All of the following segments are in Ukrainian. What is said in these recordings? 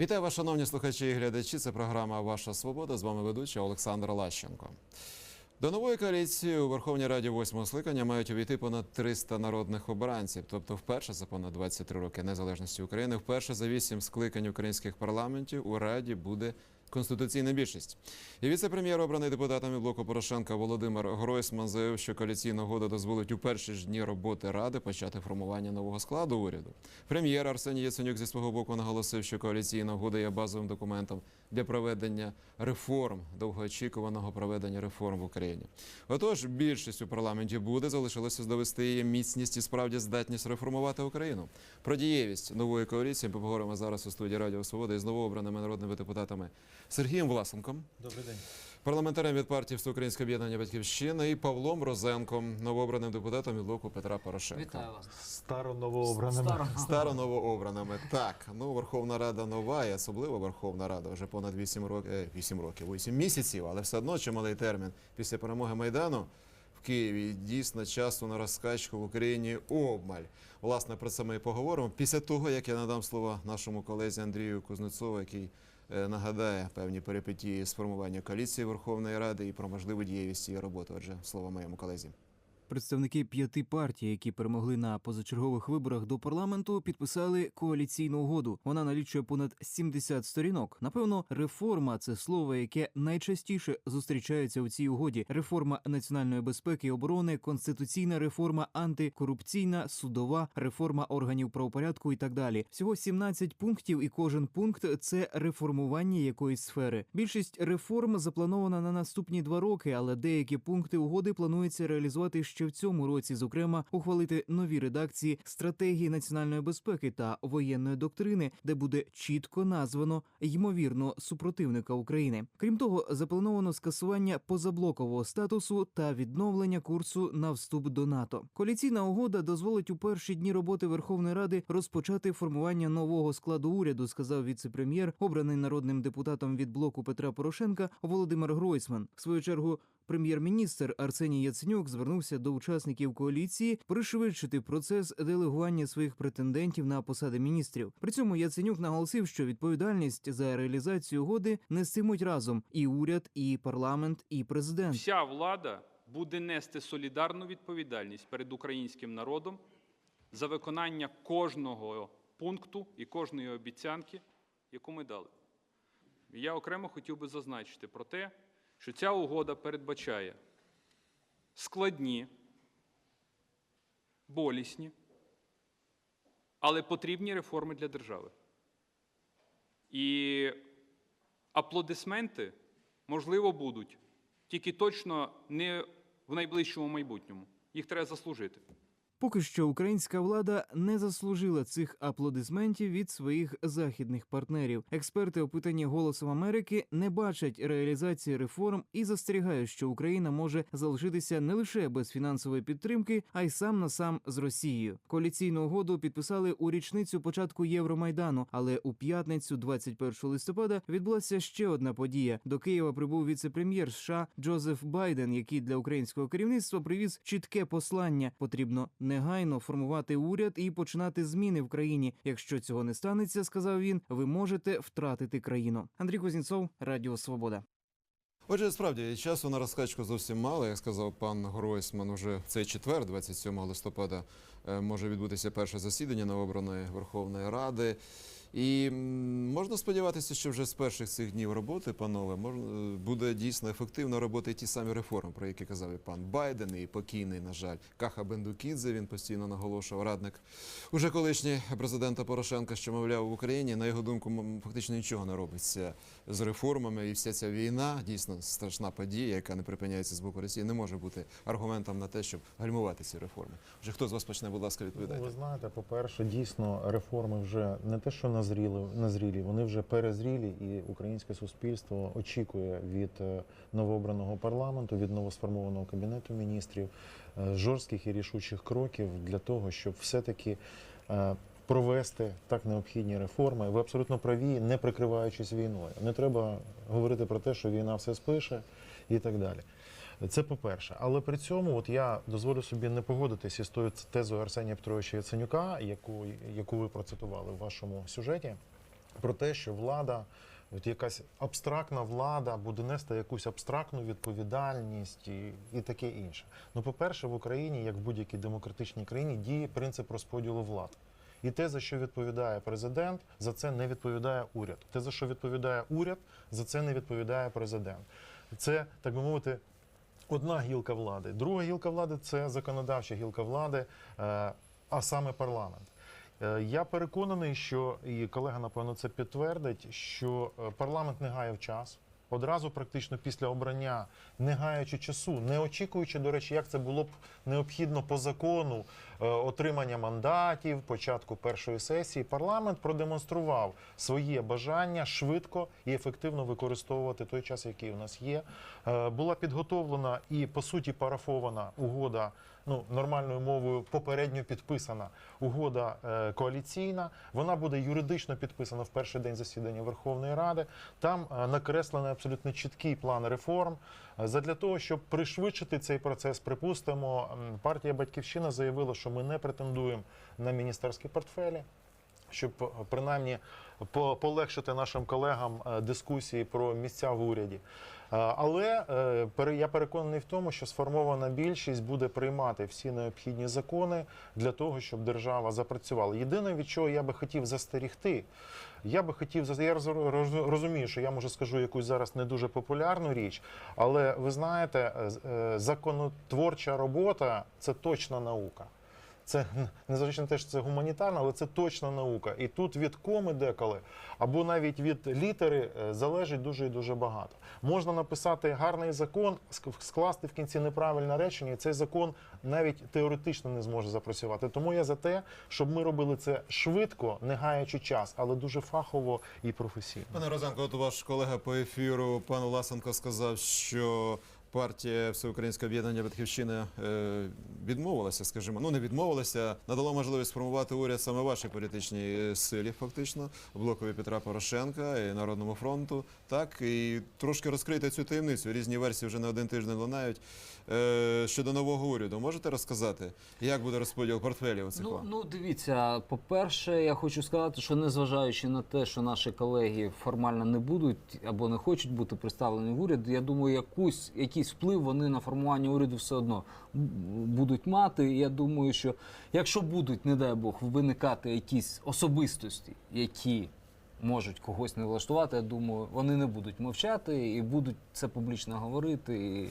Вітаю вас, шановні слухачі і глядачі. Це програма Ваша Свобода. З вами ведучий Олександр Лащенко. До нової коаліції у Верховній Раді восьмого скликання мають увійти понад 300 народних обранців. Тобто, вперше за понад 23 роки незалежності України, вперше за вісім скликань українських парламентів у Раді буде конституційна більшість. І віце-прем'єр, обраний депутатами блоку Порошенка Володимир Гройсман, заявив, що коаліційна угода дозволить у перші ж дні роботи ради почати формування нового складу уряду. Прем'єр Арсеній Яценюк зі свого боку наголосив, що коаліційна угода є базовим документом для проведення реформ, довгоочікуваного проведення реформ в Україні. Отож, більшість у парламенті буде, залишилося довести її міцність і справді здатність реформувати Україну. Про дієвість нової коаліції поговоримо зараз у студії Радіо Свобода із новообраними народними депутатами Сергієм Власенком, Добрий день. парламентарем від партії Всеукраїнське об'єднання Батьківщина і Павлом Розенком, новообраним депутатом від блоку Петра Порошенка. Вітаю вас. Старо новообраними. Старо. Старо новообраними. Так, ну Верховна Рада нова, і особливо Верховна Рада вже понад 8 років, 8 років, 8 місяців, але все одно чималий термін після перемоги Майдану в Києві. Дійсно, часу на розкачку в Україні обмаль. Власне, про це ми і поговоримо після того, як я надам слово нашому колезі Андрію Кузнецову, який е, нагадає певні перипетії сформування коаліції Верховної Ради і про можливу дієвість її роботи. Отже, слово моєму колезі. Представники п'яти партій, які перемогли на позачергових виборах до парламенту, підписали коаліційну угоду. Вона налічує понад 70 сторінок. Напевно, реформа це слово, яке найчастіше зустрічається у цій угоді. Реформа національної безпеки і оборони, конституційна реформа, антикорупційна, судова, реформа органів правопорядку і так далі. Всього 17 пунктів, і кожен пункт це реформування якоїсь сфери. Більшість реформ запланована на наступні два роки, але деякі пункти угоди планується реалізувати ще в цьому році. Зокрема, ухвалити нові редакції стратегії національної безпеки та воєнної доктрини, де буде чітко названо ймовірно супротивника України. Крім того, заплановано скасування позаблокового статусу та відновлення курсу на вступ до НАТО. Коаліційна угода дозволить у перші дні роботи Верховної Ради розпочати формування нового складу уряду, сказав віце-прем'єр, обраний народним депутатом від блоку Петра Порошенка Володимир Гройсман. В свою чергу Прем'єр-міністр Арсеній Яценюк звернувся до учасників коаліції пришвидшити процес делегування своїх претендентів на посади міністрів. При цьому Яценюк наголосив, що відповідальність за реалізацію угоди нестимуть разом і уряд, і парламент, і президент. Вся влада буде нести солідарну відповідальність перед українським народом за виконання кожного пункту і кожної обіцянки, яку ми дали. Я окремо хотів би зазначити про те, що ця угода передбачає складні, болісні, але потрібні реформи для держави. І аплодисменти, можливо, будуть, тільки точно не в найближчому майбутньому. Їх треба заслужити. Поки що українська влада не заслужила цих аплодисментів від своїх західних партнерів. Експерти, опитані голосом Америки, не бачать реалізації реформ і застерігають, що Україна може залишитися не лише без фінансової підтримки, а й сам на сам з Росією. Коаліційну угоду підписали у річницю початку Євромайдану, але у п'ятницю, 21 листопада, відбулася ще одна подія. До Києва прибув віце-прем'єр США Джозеф Байден, який для українського керівництва привіз чітке послання. Потрібно негайно формувати уряд і починати зміни в країні. Якщо цього не станеться, сказав він, ви можете втратити країну. Андрій Кузнєцов, Радіо Свобода. Отже, справді часу на розкачку зовсім мало. Як сказав пан Гройсман, уже цей четвер, 27 листопада, е, може відбутися перше засідання новообраної Верховної Ради. І можна сподіватися, що вже з перших цих днів роботи, панове, можна е, буде дійсно ефективно роботи ті самі реформи, про які казав і пан Байден, і покійний, на жаль, Каха Бендукідзе. Він постійно наголошував радник уже колишній президента Порошенка, що мовляв в Україні. На його думку, фактично нічого не робиться з реформами, і вся ця війна дійсно страшна подія, яка не припиняється з боку Росії, не може бути аргументом на те, щоб гальмувати ці реформи. Вже хто з вас почне, будь ласка, Ну, відповідайте. ви знаєте, по-перше, дійсно реформи вже не те, що назріли, назрілі, вони вже перезрілі, і українське суспільство очікує від е, новообраного парламенту, від новосформованого кабінету міністрів е, жорстких і рішучих кроків для того, щоб все-таки е, провести так необхідні реформи. Ви абсолютно праві, не прикриваючись війною. Не треба говорити про те, що війна все спише і так далі. Це по-перше. Але при цьому, от я дозволю собі не погодитися з тою тезою Арсенія Петровича Яценюка, яку, яку ви процитували в вашому сюжеті. про те, що влада, от якась абстрактна влада буде нести якусь абстрактну відповідальність і, і таке інше. Ну, по-перше, в Україні, як в будь-якій демократичній країні, діє принцип розподілу влад. І те, за що відповідає президент, за це не відповідає уряд. Те, за що відповідає уряд, за це не відповідає президент. Це, так би мовити, одна гілка влади. Друга гілка влади це законодавча гілка влади, е, а саме парламент. Е, Я переконаний, що і колега, напевно, це підтвердить, що е, парламент не гаяв час. Одразу, практично після обрання, не гаючи часу, не очікуючи, до речі, як це було б необхідно по закону е, отримання мандатів, початку першої сесії, парламент продемонстрував своє бажання швидко і ефективно використовувати той час, який у нас є. Е, Була підготовлена і по суті парафована угода. Ну, нормальною мовою попередньо підписана угода е, коаліційна. Вона буде юридично підписана в перший день засідання Верховної Ради. Там е, накреслений абсолютно чіткий план реформ. Е, Задля того, щоб пришвидшити цей процес, припустимо, партія Батьківщина заявила, що ми не претендуємо на міністерські портфелі щоб е, принаймні по- полегшити нашим колегам е, дискусії про місця в уряді. Е, Але е, я переконаний в тому, що сформована більшість буде приймати всі необхідні закони для того, щоб держава запрацювала. Єдине, від чого я би хотів застерігти, я би хотів я роз- роз- розумію, що я може скажу якусь зараз не дуже популярну річ, але ви знаєте, е, законотворча робота це точна наука. Це незважаючи на те, що це гуманітарна, але це точна наука. І тут від коми деколи, або навіть від літери е, залежить дуже і дуже багато. Можна написати гарний закон, ск- скласти в кінці неправильне речення, і цей закон навіть теоретично не зможе запрацювати. Тому я за те, щоб ми робили це швидко, не гаючи час, але дуже фахово і професійно. Пане Розенко, от ваш колега по ефіру, пан Власенко, сказав, що партія Всеукраїнське об'єднання Батьківщина е, відмовилася, скажімо, ну не відмовилася, надало можливість сформувати уряд саме вашій політичній е, силі, фактично, блокові Петра Порошенка і Народному фронту. Так, і трошки розкрити цю таємницю. Різні версії вже не один тиждень лунають. Е, щодо нового уряду, можете розказати, як буде розподіл портфелів цих Ну, ну дивіться, по-перше, я хочу сказати, що незважаючи на те, що наші колеги формально не будуть або не хочуть бути представлені в уряд, я думаю, якусь, якийсь вплив вони на формування уряду все одно будуть мати. І я думаю, що якщо будуть, не дай Бог, виникати якісь особистості, які можуть когось не влаштувати, я думаю, вони не будуть мовчати і будуть це публічно говорити. І,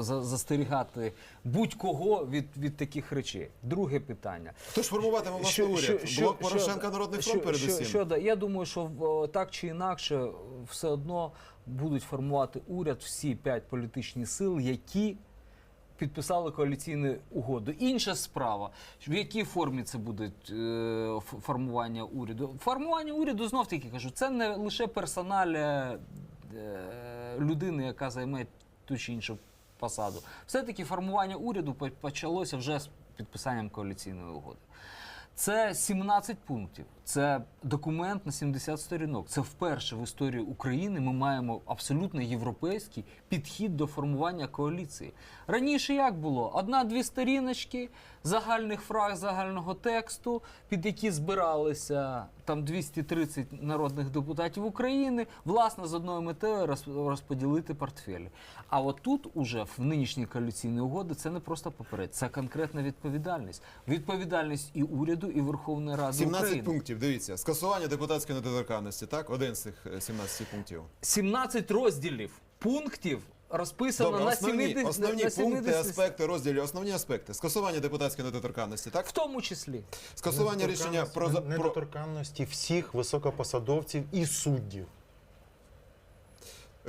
застерігати будь-кого від, від таких речей. Друге питання. Хто ж формуватиме власне уряд? Блок Порошенка, Народний фронт, що, передусім. Що, що, я думаю, що так чи інакше все одно будуть формувати уряд всі п'ять політичних сил, які підписали коаліційну угоду. Інша справа, в якій формі це буде е, формування уряду. Формування уряду знов таки кажу, це не лише персоналя е, людини, яка займе ту чи іншу посаду. Все-таки формування уряду почалося вже з підписанням коаліційної угоди. Це 17 пунктів. Це документ на 70 сторінок. Це вперше в історії України ми маємо абсолютно європейський підхід до формування коаліції. Раніше як було? Одна-дві сторіночки загальних фраз, загального тексту, під які збиралися там 230 народних депутатів України, власне, з одною метою роз- розподілити портфелі. А от тут уже в нинішній коаліційній угоді це не просто поперед, це конкретна відповідальність. Відповідальність і уряду, і Верховної Ради 17 України. пунктів. Дивіться, скасування депутатської недоторканності. Так, один з цих е, 17 пунктів. 17 розділів пунктів розписано Добре, на основні, 70, основні на пункти, аспекти розділі, основні аспекти. Скасування депутатської недоторканності. Так, в тому числі. скасування рішення про недоторканності всіх високопосадовців і суддів.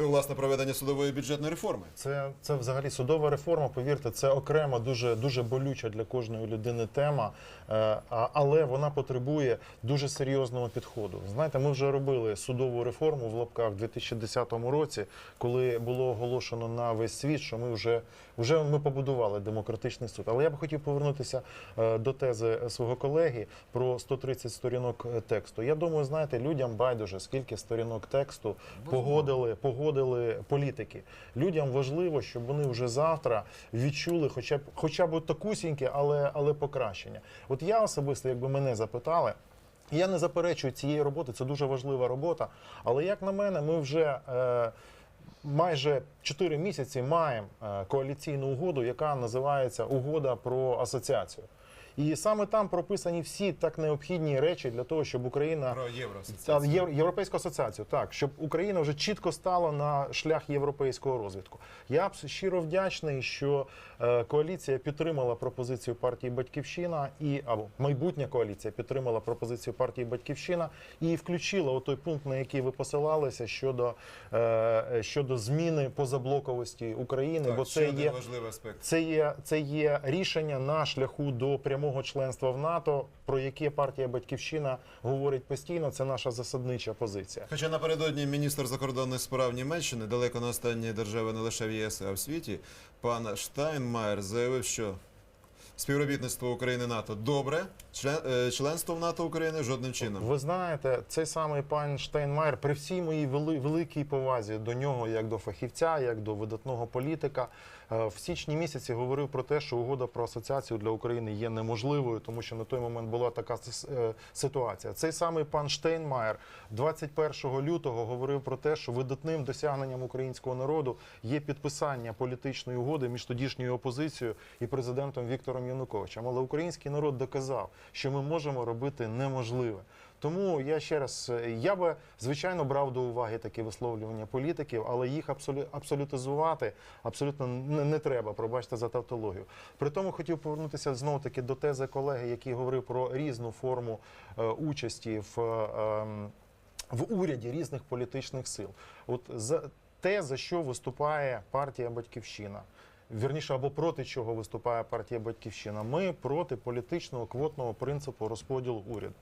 Власне проведення судової бюджетної реформи. Це, це взагалі судова реформа. Повірте, це окрема, дуже дуже болюча для кожної людини тема, е, але вона потребує дуже серйозного підходу. Знаєте, ми вже робили судову реформу в лапках в 2010 році, коли було оголошено на весь світ, що ми вже, вже ми побудували демократичний суд. Але я б хотів повернутися е, до тези свого колеги про 130 сторінок е, тексту. Я думаю, знаєте, людям байдуже скільки сторінок тексту погодили, погодили політики. Людям важливо, щоб вони вже завтра відчули хоча б хоча б такусіньке, але, але покращення. От я особисто, якби мене запитали. Я не заперечую цієї роботи, це дуже важлива робота. Але як на мене, ми вже е, майже 4 місяці маємо е, коаліційну угоду, яка називається Угода про асоціацію. І саме там прописані всі так необхідні речі для того, щоб Україна Про євроасоціацію. Євро- Європейську асоціацію, так щоб Україна вже чітко стала на шлях європейського розвитку. Я б щиро вдячний, що е, коаліція підтримала пропозицію партії Батьківщина і або майбутня коаліція підтримала пропозицію партії Батьківщина і включила у той пункт, на який ви посилалися щодо, е, щодо зміни позаблоковості України, бо це є важливий аспект. це є, це є рішення на шляху до прямого членства в НАТО, про яке партія Батьківщина говорить постійно. Це наша засаднича позиція. Хоча напередодні міністр закордонних справ Німеччини, далеко не останньої держави не лише в ЄС, а в світі, пан Штайнмаєр заявив, що співробітництво України НАТО добре, член, е, членство в НАТО України жодним чином. Ви знаєте, цей самий пан Штайнмаєр, при всій моїй великій повазі до нього, як до фахівця, як до видатного політика, в січні місяці говорив про те, що угода про асоціацію для України є неможливою, тому що на той момент була така е, ситуація. Цей самий пан Штейнмаєр 21 лютого говорив про те, що видатним досягненням українського народу є підписання політичної угоди між тодішньою опозицією і президентом Віктором Януковичем. Але український народ доказав, що ми можемо робити неможливе. Тому я ще раз е, я би звичайно брав до уваги такі висловлювання політиків, але їх абсолю, абсолютизувати абсолютно не, треба. Пробачте за тавтологію. При тому хотів повернутися знову таки до тези колеги, який говорив про різну форму е, участі в. е, ем, в уряді різних політичних сил. От за те, за що виступає партія Батьківщина. Вірніше або проти чого виступає партія Батьківщина. Ми проти політичного квотного принципу розподілу уряду.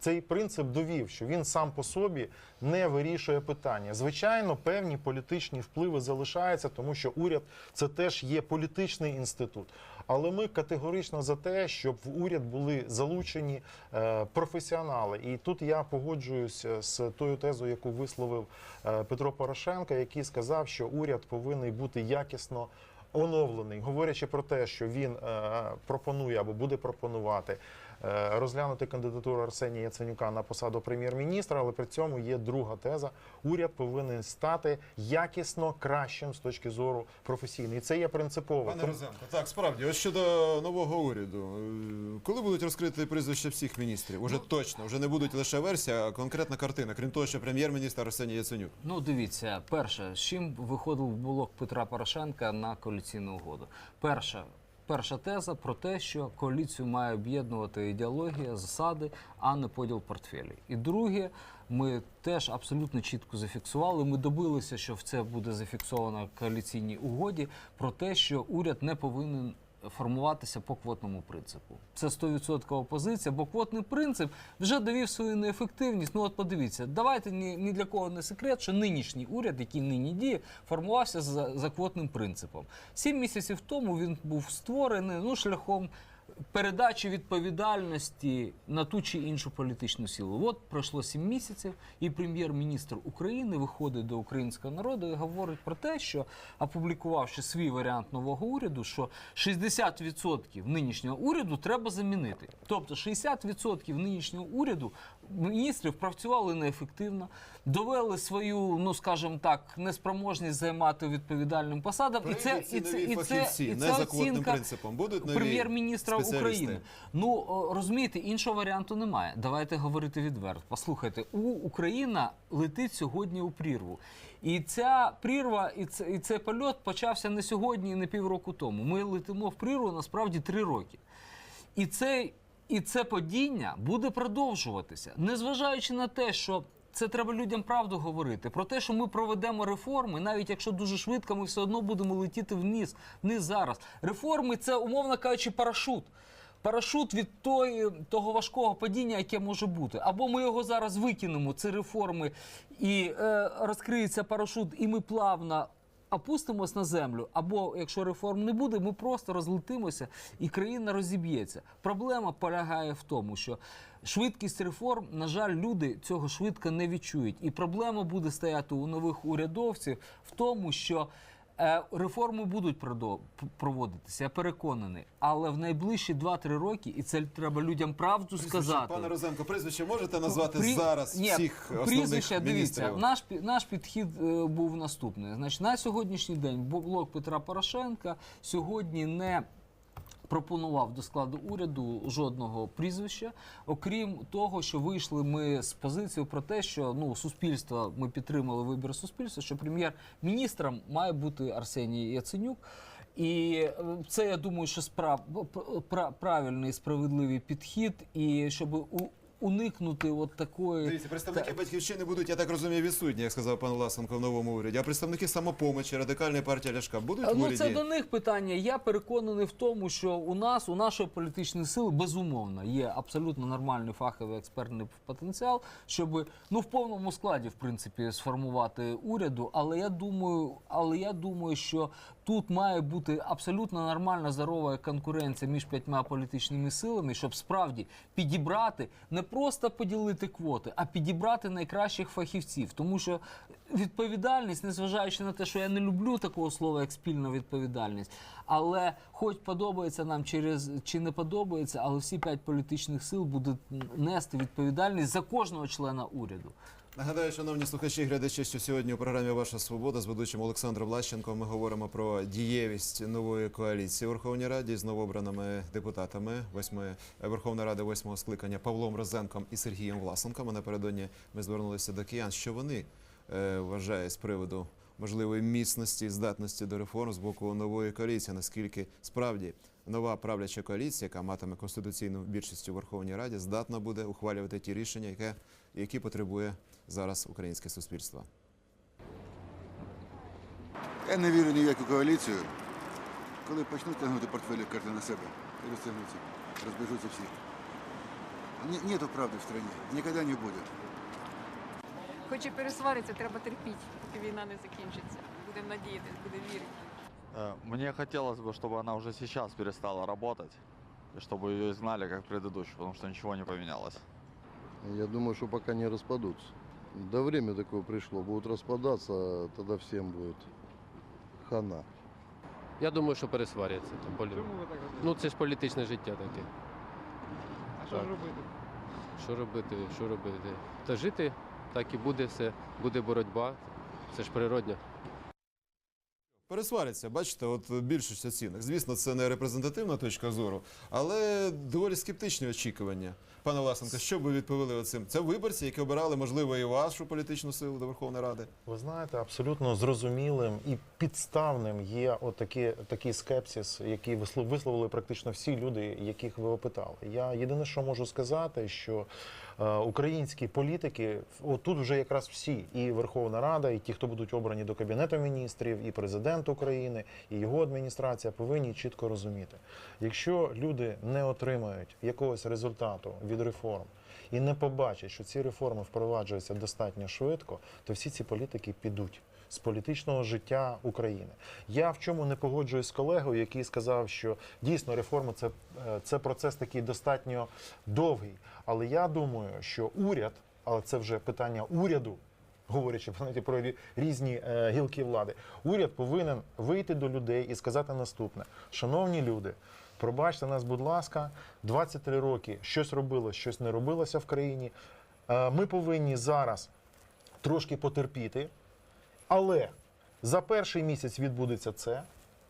Цей принцип довів, що він сам по собі не вирішує питання. Звичайно, певні політичні впливи залишаються, тому що уряд це теж є політичний інститут. Але ми категорично за те, щоб в уряд були залучені е, професіонали. І тут я погоджуюсь е, з тою тезою, яку висловив е, Петро Порошенко, який сказав, що уряд повинен бути якісно оновлений, говорячи про те, що він е, пропонує або буде пропонувати е, розглянути кандидатуру Арсенія Яценюка на посаду прем'єр-міністра, але при цьому є друга теза: уряд повинен стати якісно кращим з точки зору професійної. І це є принципово. Пане Тому- Розенко, так справді, ось щодо нового уряду. Е, Коли будуть розкриті прізвища всіх міністрів? Уже точно, вже не будуть лише версія, а конкретна картина. Крім того, що прем'єр-міністр Арсеній Яценюк. Ну, дивіться, перше, з чим виходив блок Петра Порошенка на коаліційну угоду. Перша, перша теза про те, що коаліцію має об'єднувати ідеологія, засади, а не поділ портфелі. І друге, ми теж абсолютно чітко зафіксували. Ми добилися, що в це буде зафіксовано в коаліційній угоді, про те, що уряд не повинен. Формуватися по квотному принципу. Це 100% позиція, бо квотний принцип вже довів свою неефективність. Ну от подивіться, давайте ні, ні для кого не секрет, що нинішній уряд, який нині діє, формувався за, за квотним принципом. Сім місяців тому він був створений ну, шляхом передачі відповідальності на ту чи іншу політичну силу. От пройшло сім місяців, і прем'єр-міністр України виходить до українського народу і говорить про те, що опублікувавши свій варіант нового уряду, що 60% нинішнього уряду треба замінити. Тобто 60% нинішнього уряду міністрів працювали неефективно, довели свою, ну скажімо так, неспроможність займати відповідальним посадам. І це, і це, і це, і це оцінка принципом. Будуть прем'єр-міністра? України. Ну розумієте, іншого варіанту немає. Давайте говорити відверто. Послухайте, у Україна летить сьогодні у прірву. І ця прірва, і, це, і цей польот почався не сьогодні і не півроку тому. Ми летимо в прірву насправді три роки. І це, і це падіння буде продовжуватися, незважаючи на те, що. Це треба людям правду говорити. Про те, що ми проведемо реформи, навіть якщо дуже швидко, ми все одно будемо летіти вниз, вниз зараз. Реформи це, умовно кажучи, парашут. Парашут від тої, того важкого падіння, яке може бути. Або ми його зараз викинемо, це реформи, і е, розкриється парашут, і ми плавно опустимось на землю, або якщо реформ не буде, ми просто розлетимося і країна розіб'ється. Проблема полягає в тому, що швидкість реформ, на жаль, люди цього швидко не відчують. І проблема буде стояти у нових урядовців в тому, що Реформи будуть проводитися, я переконаний. Але в найближчі 2-3 роки, і це треба людям правду сказати. Пане Розенко, прізвище можете назвати При... зараз Ні, всіх прізвища, основних дивіться, міністрів? наш, наш підхід е, був наступний. Значить, на сьогоднішній день блок Петра Порошенка сьогодні не пропонував до складу уряду жодного прізвища, окрім того, що вийшли ми з позицією про те, що ну суспільство ми підтримали вибір суспільства, що прем'єр-міністром має бути Арсеній Яценюк. І е, це я думаю, що справ правильний справедливий підхід, і щоб уникнути от такої Дивіться, представники батьківщини будуть, я так розумію, відсутні, як сказав пан Власенко в новому уряді. А представники самопомочі, радикальної партії Ляшка будуть в Ну, уряді? це до них питання. Я переконаний в тому, що у нас, у нашої політичної сили, безумовно, є абсолютно нормальний фаховий експертний потенціал, щоб ну в повному складі, в принципі, сформувати уряду. Але я думаю, але я думаю, що тут має бути абсолютно нормальна здорова конкуренція між п'ятьма політичними силами, щоб справді підібрати не просто поділити квоти, а підібрати найкращих фахівців. Тому що відповідальність, незважаючи на те, що я не люблю такого слова, як спільна відповідальність, але хоч подобається нам через чи не подобається, але всі п'ять політичних сил будуть нести відповідальність за кожного члена уряду. Нагадаю, шановні слухачі глядачі, що сьогодні у програмі Ваша свобода з ведучим Олександром Влащенком ми говоримо про дієвість нової коаліції у Верховній Раді з новообраними депутатами восьми Верховної Ради восьмого скликання Павлом Розенком і Сергієм Власенком. А напередодні ми звернулися до киян, що вони е, вважають з приводу можливої міцності здатності до реформ з боку нової коаліції. Наскільки справді нова правляча коаліція, яка матиме конституційну більшість у Верховній Раді, здатна буде ухвалювати ті рішення, яке, які потребує зараз українське суспільство. Я не вірю ні в яку коаліцію. Коли почнуть тягнути портфелі кожен на себе і розтягнуться, розбіжуться всі. Ні, нету правди в стране, ніколи не буде. Хоч і пересвариться, треба терпіти, поки війна не закінчиться. Будемо надіятися, будемо вірити. Э, Мне хотелось бы, чтобы она уже сейчас перестала работать, и чтобы ее изгнали, как предыдущую, потому что ничего не поменялось. Я думаю, что пока не распадутся. Да время такое пришло. Будут распадаться, тогда всем будет хана. Я думаю, що пересваряться. Там полі... Ну це ж політичне життя таке. А що робити? Що робити? Що робити? Та жити так і буде все. Буде боротьба. Це ж природня. Пересваряться, бачите, от більшість оцінок. Звісно, це не репрезентативна точка зору, але доволі скептичні очікування. Пане Власенко, що б ви відповіли оцим? Це виборці, які обирали, можливо, і вашу політичну силу до Верховної Ради. Ви знаєте, абсолютно зрозумілим і підставним є отакі, такий скепсис, який вислов- висловили практично всі люди, яких ви опитали. Я єдине, що можу сказати, що е, українські політики, отут вже якраз всі, і Верховна Рада, і ті, хто будуть обрані до Кабінету міністрів, і президент України, і його адміністрація повинні чітко розуміти, якщо люди не отримають якогось результату від реформ, і не побачать, що ці реформи впроваджуються достатньо швидко, то всі ці політики підуть з політичного життя України. Я в чому не погоджуюсь з колегою, який сказав, що дійсно реформи це, е, це процес такий достатньо довгий. Але я думаю, що уряд, але це вже питання уряду. Говорячи про різні е, гілки влади, уряд повинен вийти до людей і сказати наступне: шановні люди, пробачте нас, будь ласка, 23 роки щось робилось, щось не робилося в країні. Е, Ми повинні зараз трошки потерпіти, але за перший місяць відбудеться це,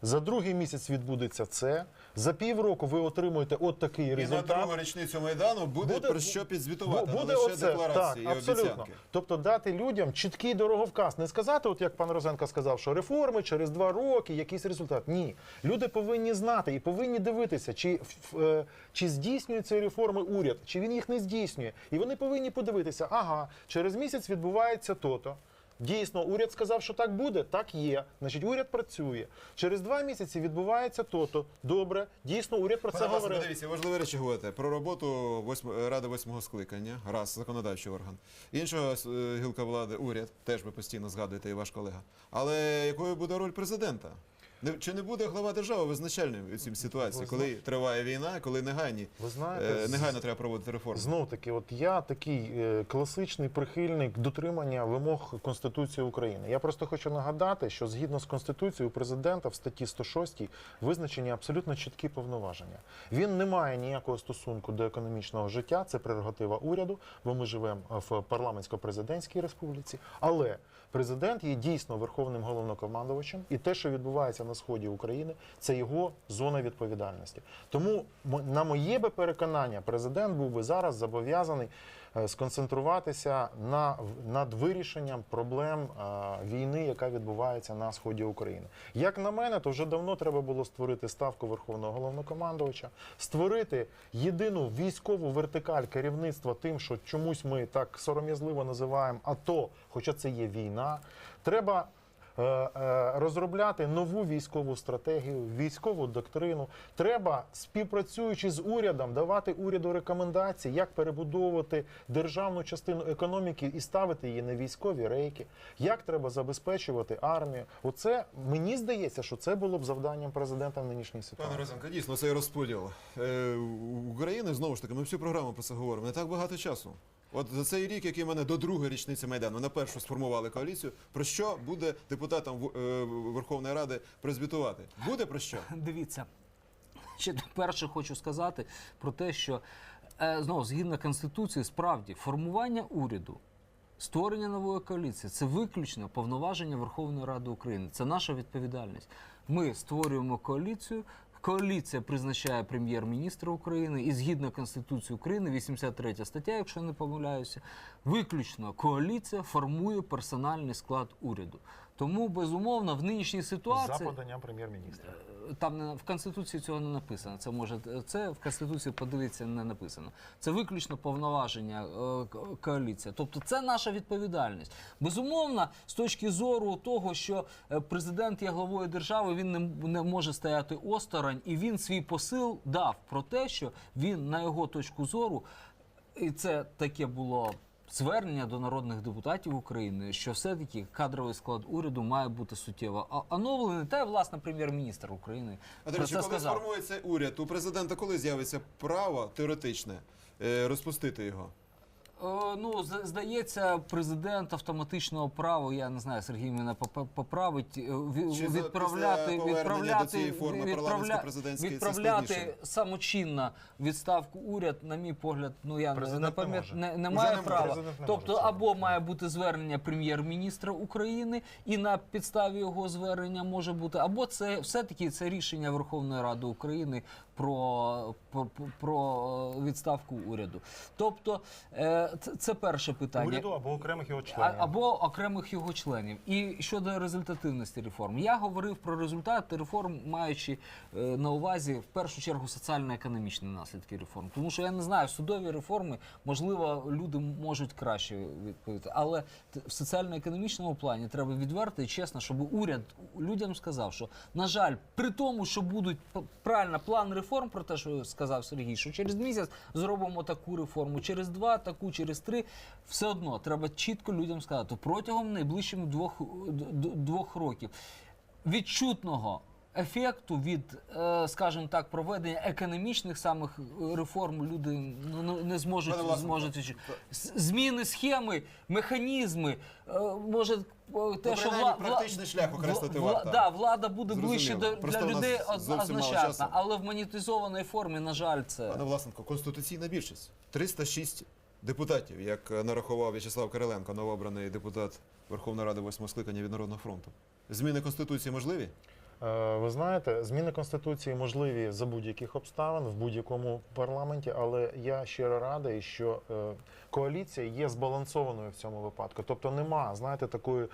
за другий місяць відбудеться це. За півроку ви отримуєте от такий І на другу річницю Майдану буде, Буде- про що підзвітувати, буде лише оце, декларації так, і абсолютно. обіцянки. Тобто дати людям чіткий дороговказ, не сказати, от як пан Розенко сказав, що реформи через два роки, якийсь результат. Ні, люди повинні знати і повинні дивитися, чи, е, чи здійснює ці реформи уряд, чи він їх не здійснює. І вони повинні подивитися, ага, через місяць відбувається то-то. Дійсно, уряд сказав, що так буде, так є. Значить, уряд працює. Через два місяці відбувається то-то. Добре, дійсно, уряд про це Пане говорив. говорив. дивіться, важливі речі говорите про роботу восьм- Ради восьмого скликання, раз законодавчий орган. Іншого е, гілка влади, уряд, теж ви постійно згадуєте і ваш колега. Але якою буде роль президента? Не- Чи не буде глава держави визначальним у цій ситуації, коли триває війна, коли негайні, Ви знаєте, е, з- негайно треба проводити реформи? Знов таки, от я такий е, класичний прихильник дотримання вимог Конституції України. Я просто хочу нагадати, що згідно з Конституцією у президента в статті 106 визначені абсолютно чіткі повноваження. Він не має ніякого стосунку до економічного життя, це прерогатива уряду, бо ми живемо в парламентсько-президентській республіці. Але президент є дійсно верховним головнокомандувачем, і те, що відбувається на сході України, це його зона відповідальності. Тому на моє би переконання, президент був би зараз зобов'язаний сконцентруватися на над вирішенням проблем е, війни, яка відбувається на сході України. Як на мене, то вже давно треба було створити ставку верховного головнокомандувача, створити єдину військову вертикаль керівництва тим, що чомусь ми так сором'язливо називаємо АТО, хоча це є війна. Треба е, е, розробляти нову військову стратегію, військову доктрину. Треба, співпрацюючи з урядом, давати уряду рекомендації, як перебудовувати державну частину економіки і ставити її на військові рейки, як треба забезпечувати армію. Оце мені здається, що це було б завданням президента в нинішній Пане ситуації. Розенко, дійсно цей розподіл е, України знову ж таки. Ми всю програму про це говоримо. Не так багато часу. От за цей рік, який мене до другої річниці майдану, на першу сформували коаліцію. Про що буде депутатам е, Верховної Ради прозвітувати? Буде про що? Дивіться, ще перше хочу сказати про те, що е, знову згідно конституції, справді формування уряду. Створення нової коаліції це виключно повноваження Верховної Ради України. Це наша відповідальність. Ми створюємо коаліцію. Коаліція призначає прем'єр-міністра України і згідно Конституції України, 83 стаття, якщо не помиляюся, виключно коаліція формує персональний склад уряду. Тому безумовно в нинішній ситуації За поданням прем'єр-міністра. Там не в конституції цього не написано. Це може це в конституції подивитися не написано. Це виключно повноваження е, ко- коаліції. Тобто це наша відповідальність. Безумовно, з точки зору того, що е, президент є главою держави, він не, не може стояти осторонь, і він свій посил дав про те, що він на його точку зору, і це таке було. Звернення до народних депутатів України, що все-таки кадровий склад уряду має бути суттєво оновлений, та й власне прем'єр-міністр України А до речі, коли сформується уряд, у президента коли з'явиться право теоретичне е, розпустити його? Е, Ну, здається, президент автоматичного права, я не знаю, Сергій мене поп- поправить, е, відправляти, відправляти, цієї форми відправля- відправляти самочинно відставку уряд, на мій погляд, ну я не, Президент не, не не, не має не права. Не тобто, може або має бути звернення прем'єр-міністра України, і на підставі його звернення може бути, або це все-таки це рішення Верховної Ради України про, про, про відставку уряду. Тобто, е, це, це перше питання. Уряду або окремих його А- членів. або окремих його членів. І щодо результативності реформ, я говорив про результати реформ, маючи е, на увазі в першу чергу соціально-економічні наслідки реформ. Тому що я не знаю, судові реформи, можливо, люди можуть краще відповісти. Але в соціально-економічному плані треба відверто і чесно, щоб уряд людям сказав, що на жаль, при тому, що будуть правильно план реформ, про те, що сказав Сергій, що через місяць зробимо таку реформу, через два, таку, через три. Все одно треба чітко людям сказати протягом найближчих двох, двох років відчутного. Ефекту від, е, скажімо так, проведення економічних самих реформ люди ну, ну, не зможуть Пане зможуть зміни схеми, механізми. е, Може, е, те, Ну, що принаймні, вла, практичний шлях окреслити вла- да, влада буде Зрозуміло. ближче до, Просто для людей часу. але в монетизованій формі, на жаль, це Пане Власенко, конституційна більшість 306 депутатів, як нарахував В'ячеслав Кириленко, новообраний депутат Верховної Ради восьмого скликання від Народного фронту. Зміни конституції можливі? Е, Ви знаєте, зміни конституції можливі за будь-яких обставин в будь-якому парламенті, але я щиро радий, що е, коаліція є збалансованою в цьому випадку. Тобто нема, знаєте, такої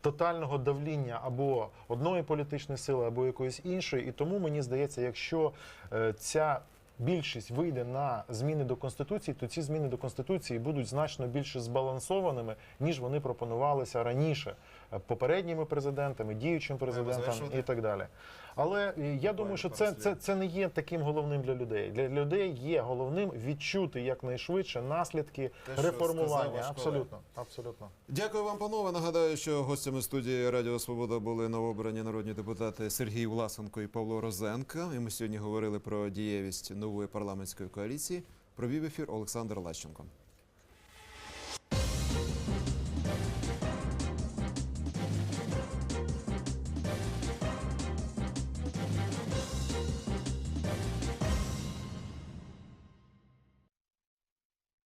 тотального давління або одної політичної сили, або якоїсь іншої. І тому мені здається, якщо е, ця більшість вийде на зміни до конституції, то ці зміни до конституції будуть значно більше збалансованими, ніж вони пропонувалися раніше е, попередніми президентами, діючим президентом і так далі. Але е, я думаю, що це, це, це не є таким головним для людей. Для людей є головним відчути якнайшвидше наслідки Те, реформування. Абсолютно, абсолютно. Дякую вам, панове. Нагадаю, що гостями студії Радіо Свобода були новообрані народні депутати Сергій Власенко і Павло Розенко. І ми сьогодні говорили про дієвість нової парламентської коаліції. Провів ефір Олександр Лащенко.